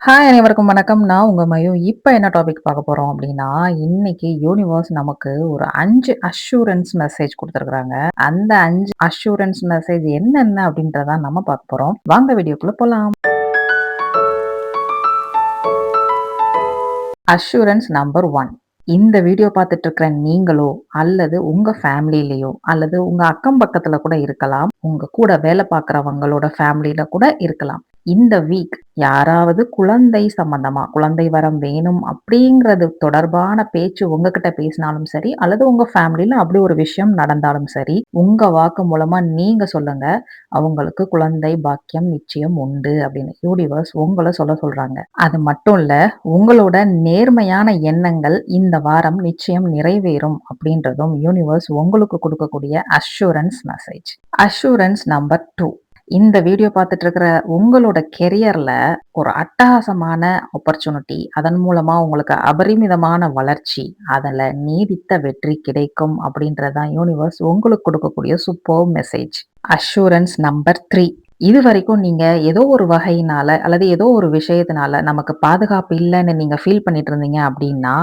Hi அனைவருக்கும் வணக்கம். நான் உங்க மையம் இப்போ என்ன டாபிக் பார்க்க போறோம் அப்படின்னா இன்னைக்கு யூனிவர்ஸ் நமக்கு ஒரு அஞ்சு அஷூரன்ஸ் மெசேஜ் கொடுத்துருக்குறாங்க. அந்த அஞ்சு அஷூரன்ஸ் மெசேஜ் என்னென்ன அப்படின்றத நம்ம பார்க்க போறோம். வாங்க வீடியோக்குள்ள போலாம். அஷூரன்ஸ் நம்பர் ஒன் இந்த வீடியோ பார்த்துட்டு இருக்கிற நீங்களோ அல்லது உங்க ஃபேமிலிலேயோ அல்லது உங்க அக்கம் பக்கத்துல கூட இருக்கலாம். உங்க கூட வேலை பார்க்குறவங்களோட ஃபேமிலியில கூட இருக்கலாம். இந்த வீக் யாராவது குழந்தை சம்பந்தமா குழந்தை வரம் வேணும் அப்படிங்கிறது தொடர்பான பேச்சு உங்ககிட்ட பேசினாலும் சரி அல்லது உங்க ஃபேமிலியில அப்படி ஒரு விஷயம் நடந்தாலும் சரி உங்க வாக்கு மூலமா நீங்க சொல்லுங்க அவங்களுக்கு குழந்தை பாக்கியம் நிச்சயம் உண்டு அப்படின்னு. யூனிவர்ஸ் உங்களை சொல்ல சொல்றாங்க. அது மட்டும் இல்ல உங்களோட நேர்மையான எண்ணங்கள் இந்த வாரம் நிச்சயம் நிறைவேறும் அப்படின்றதும் யூனிவர்ஸ் உங்களுக்கு கொடுக்கக்கூடிய assurance message assurance number two இந்த வீடியோ பார்த்துட்டு இருக்கிற உங்களோட கெரியர்ல ஒரு அட்டகாசமான ஆப்பர்ச்சுனிட்டி அதன் மூலமா உங்களுக்கு அபரிமிதமான வளர்ச்சி அதில் நீடித்த வெற்றி கிடைக்கும் அப்படின்றதான் யூனிவர்ஸ் உங்களுக்கு கொடுக்கக்கூடிய super message assurance number three இது வரைக்கும் நீங்க ஏதோ ஒரு வகையினால அல்லது ஏதோ ஒரு விஷயத்தினால நமக்கு பாதுகாப்பு இல்லைன்னு நீங்க ஃபீல் பண்ணிட்டு இருந்தீங்க அப்படின்னா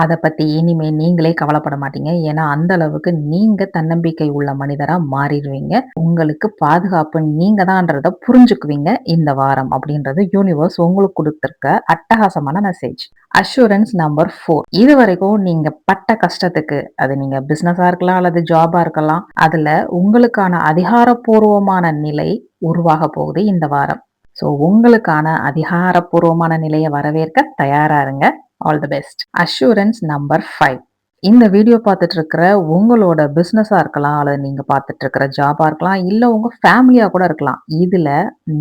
அதை பத்தி இனிமே நீங்களே கவலைப்பட மாட்டீங்க. ஏன்னா அந்த அளவுக்கு நீங்க தன்னம்பிக்கை உள்ள மனிதரா மாறிடுவீங்க. உங்களுக்கு பாதுகாப்பு நீங்கள் தான்றத புரிஞ்சுக்குவீங்க இந்த வாரம் அப்படின்றது யூனிவர்ஸ் உங்களுக்கு கொடுத்திருக்க அட்டகாசமான மெசேஜ் அஷூரன்ஸ் நம்பர் ஃபோர் இது வரைக்கும் நீங்க பட்ட கஷ்டத்துக்கு அது நீங்க பிசினஸா இருக்கலாம் அல்லது ஜாபா இருக்கலாம் அதுல உங்களுக்கான அதிகாரப்பூர்வமான நிலை உருவாக போகுது இந்த வாரம். ஸோ உங்களுக்கான அதிகாரப்பூர்வமான நிலையை வரவேற்க தயாரா இருங்க. All the best assurance number five இந்த வீடியோ பார்த்துட்டு இருக்கிற உங்களோட பிஸ்னஸாக இருக்கலாம் அல்லது நீங்கள் பார்த்துட்டு இருக்கிற ஜாபாக இருக்கலாம் இல்லை உங்கள் ஃபேமிலியாக கூட இருக்கலாம். இதில்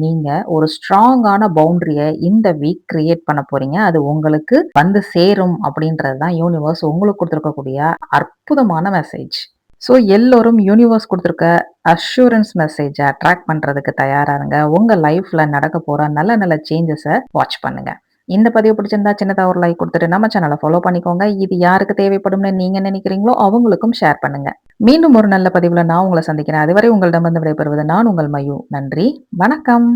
நீங்கள் ஒரு ஸ்ட்ராங்கான பவுண்ட்ரியை இந்த வீக் கிரியேட் பண்ண போறீங்க. அது உங்களுக்கு வந்து சேரும் அப்படின்றது தான் யூனிவர்ஸ் உங்களுக்கு கொடுத்துருக்கக்கூடிய அற்புதமான மெசேஜ் ஸோ எல்லோரும் யூனிவர்ஸ் கொடுத்துருக்க அஷூரன்ஸ் மெசேஜை அட்ராக்ட் பண்ணுறதுக்கு தயாராருங்க உங்கள் லைஃப்பில் நடக்க போகிற நல்ல நல்ல சேஞ்சஸை வாட்ச் பண்ணுங்கள் இந்த பதிவு பிடிச்சிருந்தா சின்னதாக ஒரு லைக் கொடுத்துட்டு நம்ம சேனலை ஃபாலோ பண்ணிக்கோங்க. இது யாருக்கு தேவைப்படும்னு நீங்க நினைக்கிறீங்களோ அவங்களுக்கும் ஷேர் பண்ணுங்க. மீண்டும் ஒரு நல்ல பதிவுல நான் உங்களை சந்திக்கிறேன். அதுவரை உங்களிடமிருந்து விடைபெறுவது நான் உங்கள் மயு. நன்றி. வணக்கம்.